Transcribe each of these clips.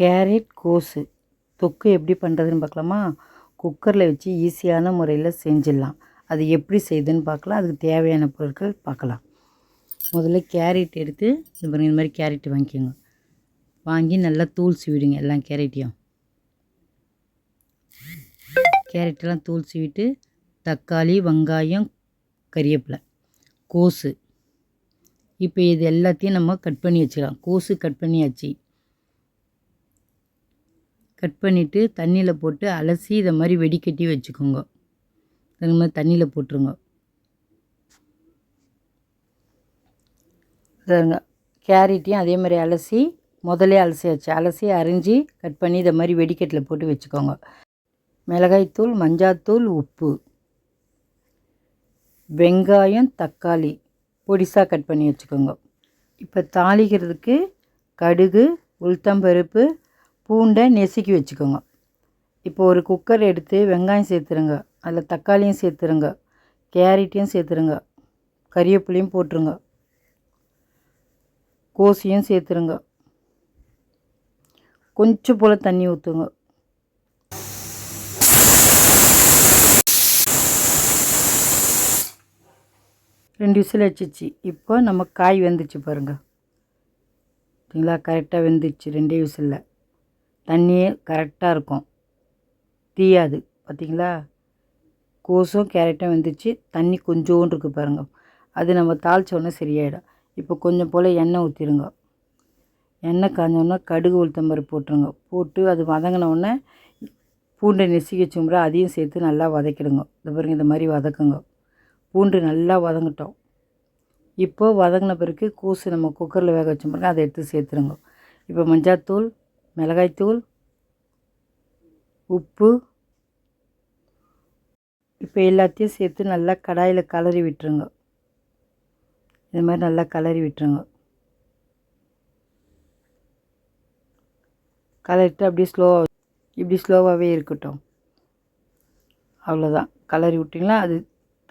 Carrot கோஸு. தொக்கு எப்படி பண்ணுறதுன்னு பார்க்கலாமா? குக்கரில் வச்சு ஈஸியான முறையில் செஞ்சிடலாம். அது எப்படி செய்யுதுன்னு பார்க்கலாம். அதுக்கு தேவையான பொருட்கள் பார்க்கலாம். முதல்ல கேரட் எடுத்து இது பாருங்கள் இந்த மாதிரி கேரட் வாங்கிக்கோங்க. வாங்கி நல்லா தூள் சீவிடுங்க எல்லா கேரட்டையும். கேரட்டெல்லாம் தூள் சீவிட்டு தக்காளி வெங்காயம் கறிவேப்பிலை கோஸு. இப்போ இது எல்லாத்தையும் நம்ம கட் பண்ணி வச்சுக்கலாம். கோஸு கட் பண்ணியாச்சு. கட் பண்ணிவிட்டு தண்ணியில் போட்டு அலசி இதை மாதிரி வெடிக்கட்டி வச்சுக்கோங்க. இந்த மாதிரி தண்ணியில் போட்டுருங்க. பாருங்க கேரட்டையும் அதே மாதிரி அலசி முதல்ல அலசி வச்சு அலசி அரிஞ்சு கட் பண்ணி இதை மாதிரி வெடிக்கட்டில் போட்டு வச்சுக்கோங்க. மிளகாய்த்தூள் மஞ்சாத்தூள் உப்பு. வெங்காயம் தக்காளி பொடிசாக கட் பண்ணி வச்சுக்கோங்க. இப்போ தாளிக்கிறதுக்கு கடுகு உளுத்தம்பருப்பு பூண்டை நெசுக்கி வச்சுக்கோங்க. இப்போ ஒரு குக்கர் எடுத்து வெங்காயம் சேர்த்துருங்க. அதில் தக்காளியும் சேர்த்துருங்க. கேரட்டையும் சேர்த்துருங்க. கறிவேப்பிலையும் போட்டுருங்க. கோசியும் சேர்த்துருங்க. கொஞ்சம் போல் தண்ணி ஊற்றுங்க. ரெண்டு விசில் வச்சிச்சு இப்போ நம்ம காய் வெந்துச்சு பாருங்கள் சரிங்களா? கரெக்டாக வெந்துச்சு. ரெண்டே விசிலில். தண்ணியே கரெக்டாக இருக்கும். தீயாது பார்த்தீங்களா? கோஸும் கேரட்டும் வந்துச்சு தண்ணி கொஞ்சோண்டு இருக்குது பாருங்கள் அது நம்ம தாளித்தோடனே சரியாயிடும். இப்போ கொஞ்சம் போல் எண்ணெய் ஊற்றிடுங்க எண்ணெய் காஞ்சோடனே கடுகு உளுத்தம்பருப்பு போட்டுருங்க. போட்டு அது வதங்கினோடனே பூண்டை நெசிக்க வச்சுமுறை அதையும் சேர்த்து நல்லா வதக்கிடுங்க. இந்த பாருங்க இந்த மாதிரி வதக்குங்க. பூண்டு நல்லா வதங்கிட்டோம். இப்போது வதங்கின பிறகு கூசு நம்ம குக்கரில் வேக வச்சோம்னா பிறகு அதை எடுத்து சேர்த்துருங்க. இப்போ மஞ்சாத்தூள் மிளகாய்த்தூள் உப்பு. இப்போ எல்லாத்தையும் சேர்த்து நல்லா கடாயில் கலரி விட்டுருங்க. இது மாதிரி நல்லா கலரி விட்டுருங்க. கலரிட்டு அப்படியே ஸ்லோவாக இப்படி ஸ்லோவாகவே இருக்கட்டும். அவ்வளோதான் கலரி விட்டிங்களா அது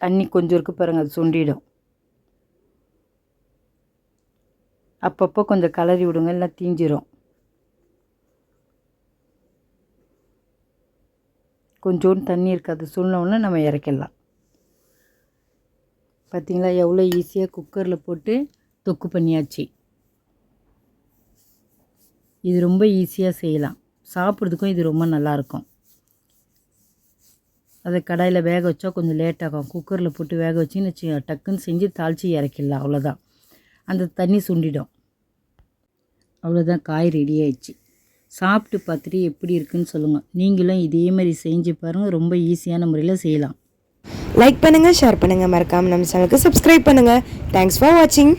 தண்ணி கொஞ்சம் இருக்கு பாருங்கள் அது சுண்டிடும். அப்பப்போ கொஞ்சம் கலரி விடுங்க இல்லை தீஞ்சிரும். கொஞ்சோண்டு தண்ணி இருக்காது சுண்ணோன்னு நம்ம இறக்கிடலாம். பார்த்தீங்களா எவ்வளோ ஈஸியாக குக்கரில் போட்டு தொக்கு பண்ணியாச்சு. இது ரொம்ப ஈஸியாக செய்யலாம். சாப்பிட்றதுக்கும் இது ரொம்ப நல்லாயிருக்கும். அதை கடாயில் வேக வச்சா கொஞ்சம் லேட் ஆகும். குக்கரில் போட்டு வேக வச்சுன்னு வச்சு டக்குன்னு செஞ்சு தாளித்து இறக்கிடலாம். அவ்வளோதான் அந்த தண்ணி சுண்டிடும். அவ்வளோதான் காய் ரெடி ஆயிடுச்சு. சாப்பிட்டு பார்த்துட்டு எப்படி இருக்குன்னு சொல்லுங்கள் நீங்களும் இதே மாதிரி செஞ்சு பாருங்கள் ரொம்ப ஈஸியான முறையில் செய்யலாம். லைக் பண்ணுங்கள் ஷேர் பண்ணுங்கள் மறக்காமல் நம்ம சேனலுக்கு சப்ஸ்கிரைப் பண்ணுங்கள் தேங்க்ஸ் ஃபார் வாட்சிங்